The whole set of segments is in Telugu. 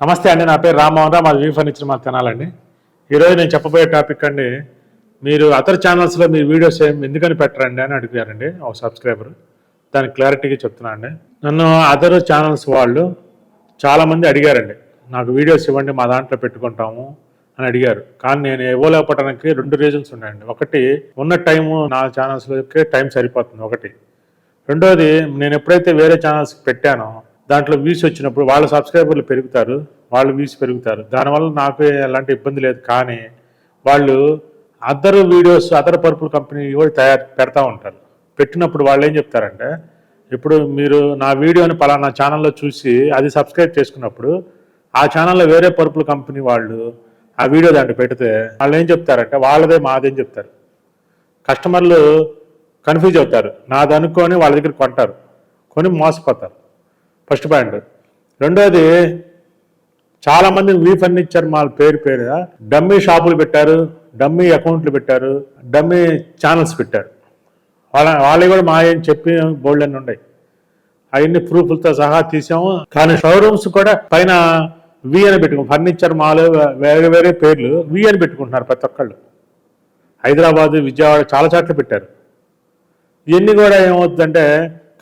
నమస్తే అండి నా పేరు రామ్మోహన్ రావు. మాది వ్యూ ఫర్నిచర్ మా తినాలండి. ఈరోజు నేను చెప్పబోయే టాపిక్ అండి మీరు అదర్ ఛానల్స్లో మీ వీడియోస్ ఏం ఎందుకని పెట్టరండి అని అడిగారండి ఒక సబ్స్క్రైబర్. దాని క్లారిటీగా చెప్తున్నా అండి. నన్ను అదర్ ఛానల్స్ వాళ్ళు చాలామంది అడిగారండి. నాకు వీడియోస్ ఇవ్వండి మా దాంట్లో పెట్టుకుంటాము అని అడిగారు. కానీ నేను ఇవ్వలేకపోవడానికి రెండు రీజన్స్ ఉన్నాయండి. ఒకటి ఉన్న టైము నా ఛానల్స్లోకి టైం సరిపోతుంది. ఒకటి రెండోది నేను ఎప్పుడైతే వేరే ఛానల్స్ పెట్టానో దాంట్లో వ్యూస్ వచ్చినప్పుడు వాళ్ళ సబ్స్క్రైబర్లు పెరుగుతారు వాళ్ళు వ్యూస్ పెరుగుతారు. దానివల్ల నాకు ఎలాంటి ఇబ్బంది లేదు కానీ వాళ్ళు other videos other purple company కూడా తయారు పెడతా ఉంటారు. పెట్టినప్పుడు వాళ్ళు ఏం చెప్తారంటే ఇప్పుడు మీరు నా వీడియోని పలానా ఛానల్లో చూసి అది సబ్స్క్రైబ్ చేసుకున్నప్పుడు ఆ ఛానల్లో వేరే పర్పుల్ కంపెనీ వాళ్ళు ఆ వీడియో దాంట్లో పెడితే వాళ్ళు ఏం చెప్తారంటే వాళ్ళదే మాదేం చెప్తారు. కస్టమర్లు కన్ఫ్యూజ్ అవుతారు. నాది అనుకొని వాళ్ళ దగ్గర కొంటారు. కొని మోసపోతారు. First point. రెండోది చాలా మంది వీ ఫర్నిచర్ మాల్ పేరు పేరు. డమ్మీ షాపులు పెట్టారు డమ్మీ అకౌంట్లు పెట్టారు డమ్మీ ఛానల్స్ పెట్టారు. వాళ్ళ వాళ్ళు కూడా మా ఏం చెప్పి బోల్డ్ అన్నీ ఉన్నాయి. అవన్నీ ప్రూఫ్లతో సహా తీసాము కానీ షోరూమ్స్ కూడా పైన వి అని పెట్టుకో ఫర్నిచర్ మాల్ వేరే వేరే పేర్లు. వి అని పెట్టుకుంటున్నారు ప్రతి ఒక్కళ్ళు. హైదరాబాద్ విజయవాడ చాలా చోట్ల పెట్టారు. ఇవన్నీ కూడా ఏమవుతుందంటే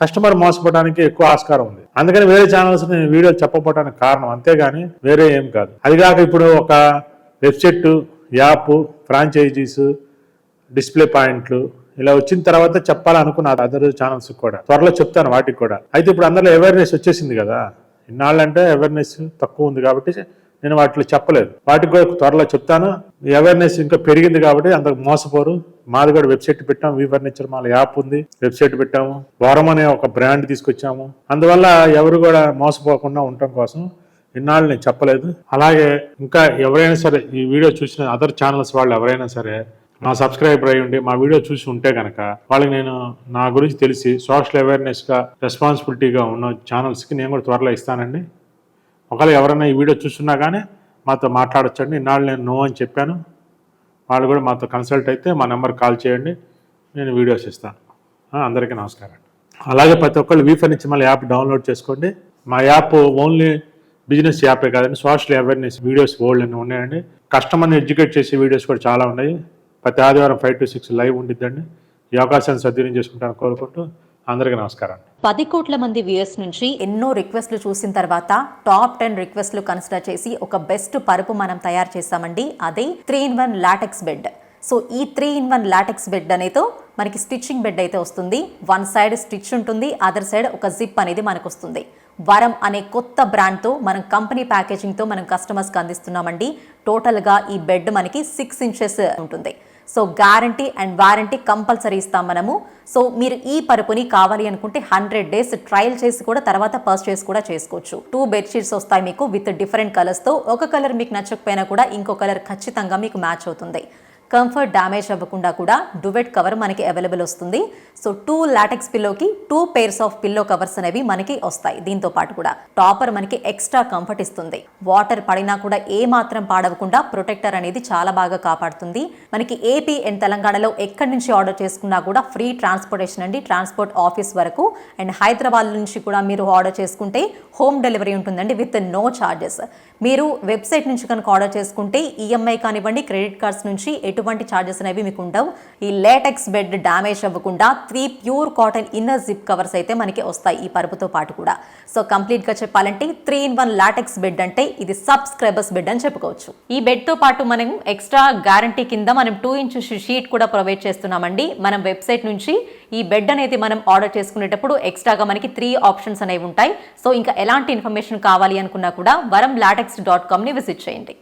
కస్టమర్ మోసపోవడానికి ఎక్కువ ఆస్కారం ఉంది. అందుకని వేరే ఛానల్స్ నేను వీడియోలు చెప్పకపోవడానికి కారణం అంతేగాని వేరే ఏం కాదు. అది కాక ఇప్పుడు ఒక వెబ్సైట్ యాప్ ఫ్రాంచైజీస్ డిస్ప్లే పాయింట్లు ఇలా వచ్చిన తర్వాత చెప్పాలనుకున్న అదర్ ఛానల్స్ కూడా. త్వరలో చెప్తాను వాటికి కూడా. అయితే ఇప్పుడు అందరిలో అవేర్నెస్ వచ్చేసింది కదా. ఇన్నాళ్ళంటే అవేర్నెస్ తక్కువ ఉంది కాబట్టి నేను వాటిలో చెప్పలేదు. వాటికి కూడా త్వరలో చెప్తాను. అవేర్నెస్ ఇంకా పెరిగింది కాబట్టి అంత మోసపోరు. మాది కూడా వెబ్సైట్ పెట్టాము వి ఫర్నిచర్ మాల యాప్ ఉంది. వెబ్సైట్ పెట్టాము. వరం అనే ఒక బ్రాండ్ తీసుకొచ్చాము. అందువల్ల ఎవరు కూడా మోసపోకుండా ఉండటం కోసం ఇన్నాళ్ళు నేను చెప్పలేదు. అలాగే ఇంకా ఎవరైనా సరే ఈ వీడియో చూసిన అదర్ ఛానల్స్ వాళ్ళు ఎవరైనా సరే నా సబ్స్క్రైబర్ అయ్యి ఉండి మా వీడియో చూసి ఉంటే కనుక వాళ్ళకి నేను నా గురించి తెలిసి సోషల్ అవేర్నెస్గా రెస్పాన్సిబిలిటీగా ఉన్న ఛానల్స్కి నేను కూడా త్వరలో ఇస్తానండి. ఒకవేళ ఎవరైనా ఈ వీడియో చూస్తున్నా కానీ మాతో మాట్లాడొచ్చండి. ఇన్నాళ్ళు నేను నో అని చెప్పాను. వాళ్ళు కూడా మాతో కన్సల్ట్ అయితే మా నెంబర్ కాల్ చేయండి నేను వీడియోస్ ఇస్తాను. అందరికీ నమస్కారం. అలాగే ప్రతి ఒక్కళ్ళు వీ ఫర్నిచర్ మళ్ళీ యాప్ డౌన్లోడ్ చేసుకోండి. మా యాప్ ఓన్లీ బిజినెస్ యాపే కాదండి సోషల్ అవేర్నెస్ వీడియోస్ ఓల్డ్ అని ఉన్నాయండి. కస్టమర్ని ఎడ్యుకేట్ చేసే వీడియోస్ కూడా చాలా ఉన్నాయి. ప్రతి ఆదివారం ఫైవ్ టు సిక్స్ లైవ్ ఉండిద్దండి. ఈ అవకాశాన్ని సద్వినియోగం చేసుకుంటాను కోరుకుంటూ అందరికీ నమస్కారం. పది కోట్ల మంది వ్యూయర్స్ నుంచి ఎన్నో రిక్వెస్ట్లు చూసిన తర్వాత టాప్ టెన్ రిక్వెస్ట్లు కన్సిడర్ చేసి ఒక బెస్ట్ పరుపు మనం తయారు చేస్తామండి. అదే three in one latex bed. So ఈ three in one latex bed అనేది మనకి స్టిచ్చింగ్ బెడ్ అయితే వస్తుంది. వన్ సైడ్ స్టిచ్ ఉంటుంది అదర్ సైడ్ ఒక జిప్ అనేది మనకు వస్తుంది వరం అనే కొత్త బ్రాండ్తో మనం కంపెనీ ప్యాకేజింగ్తో మనం కస్టమర్స్కి అందిస్తున్నామండి. టోటల్గా ఈ బెడ్ మనకి సిక్స్ ఇంచెస్ ఉంటుంది. So guarantee and warranty compulsory ఇస్తాం మనము. సో మీరు ఈ పరుపుని కావాలి అనుకుంటే హండ్రెడ్ డేస్ ట్రయల్ చేసి కూడా తర్వాత పర్చేస్ కూడా చేసుకోవచ్చు. టూ బెడ్షీట్స్ వస్తాయి మీకు విత్ డిఫరెంట్ కలర్స్తో ఒక కలర్ మీకు నచ్చకపోయినా కూడా ఇంకో కలర్ ఖచ్చితంగా మీకు మ్యాచ్ అవుతుంది. కంఫర్ట్ డ్యామేజ్ అవ్వకుండా కూడా డువెట్ కవర్ మనకి అవైలబుల్ వస్తుంది. So two latex పిల్లోకి two pairs of pillow covers అనేవి మనకి వస్తాయి. దీంతో పాటు కూడా టాపర్ మనకి ఎక్స్ట్రా కంఫర్ట్ ఇస్తుంది. వాటర్ పడినా కూడా ఏ మాత్రం పాడవకుండా ప్రొటెక్టర్ అనేది చాలా బాగా కాపాడుతుంది. మనకి ఏపీ అండ్ తెలంగాణలో ఎక్కడి నుంచి ఆర్డర్ చేసుకున్నా కూడా ఫ్రీ ట్రాన్స్పోర్టేషన్ అండి. ట్రాన్స్పోర్ట్ ఆఫీస్ వరకు. అండ్ హైదరాబాద్ నుంచి కూడా మీరు ఆర్డర్ చేసుకుంటే హోమ్ డెలివరీ ఉంటుందండి విత్ నో ఛార్జెస్ మీరు వెబ్సైట్ నుంచి కనుక ఆర్డర్ చేసుకుంటే ఈఎంఐ కానివ్వండి క్రెడిట్ కార్డ్స్ నుంచి ఎటువంటి ఛార్జెస్ అనేవి మీకు ఉండవు. ఈ లేటెక్స్ బెడ్ డ్యామేజ్ అవ్వకుండా three pure cotton inner zip covers అయితే మనకి వస్తాయి ఈ పరుపుతో పాటు కూడా. సో కంప్లీట్గా చెప్పాలంటే three in one latex bed అంటే ఇది సబ్స్క్రైబర్స్ బెడ్ అని చెప్పుకోవచ్చు. ఈ బెడ్తో పాటు మనం ఎక్స్ట్రా గ్యారంటీ కింద మనం టూ ఇంచ్ షీట్ కూడా ప్రొవైడ్ చేస్తున్నామండి. మనం వెబ్సైట్ నుంచి ఈ బెడ్ అనేది మనం ఆర్డర్ చేసుకునేటప్పుడు ఎక్స్ట్రాగా మనకి త్రీ ఆప్షన్స్ అనేవి ఉంటాయి. సో ఇంకా ఎలాంటి ఇన్ఫర్మేషన్ కావాలి అనుకున్నా కూడా వరం లాటెక్స్ డాట్ కామ్ని విజిట్ చేయండి.